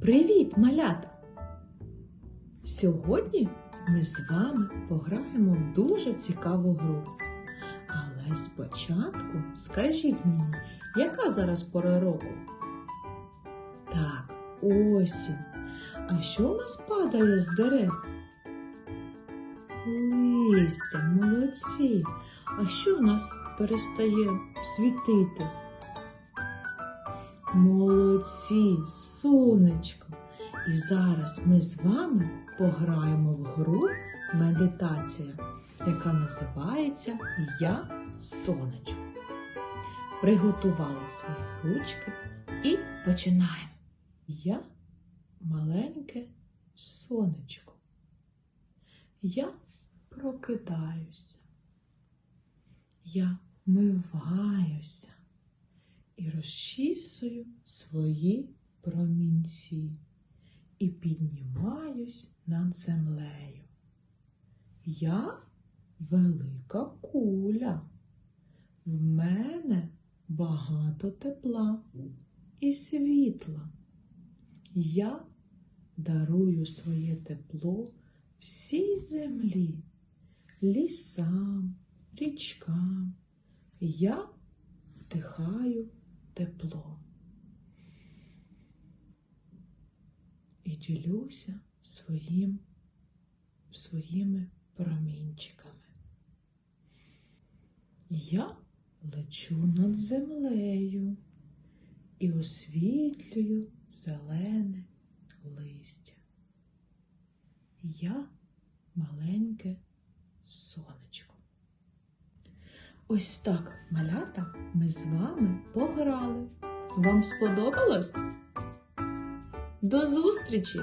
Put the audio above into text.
Привіт, малята! Сьогодні ми з вами пограємо в дуже цікаву гру. Але спочатку скажіть мені, яка зараз пора року? Так, осінь. А що у нас падає з дерев? Листя, молодці. А що у нас перестає світити? Молодці, сонечко. І зараз ми з вами пограємо в гру медитація, яка називається Я сонечко. Приготувала свої ручки і починаємо. Я маленьке сонечко. Я прокидаюся. Я вмиваюся і розчісую свої промінці і піднімаюсь над землею. Я велика куля. В мене багато тепла і світла. Я дарую своє тепло всій землі, лісам, річкам. Я вдихаю тепло. І ділюся своїм, своїми промінчиками. Я лечу над землею і освітлюю зелене листя. Я маленьке сонечко. Ось так, малята, ми з вами пограли. Вам сподобалось? До зустрічі!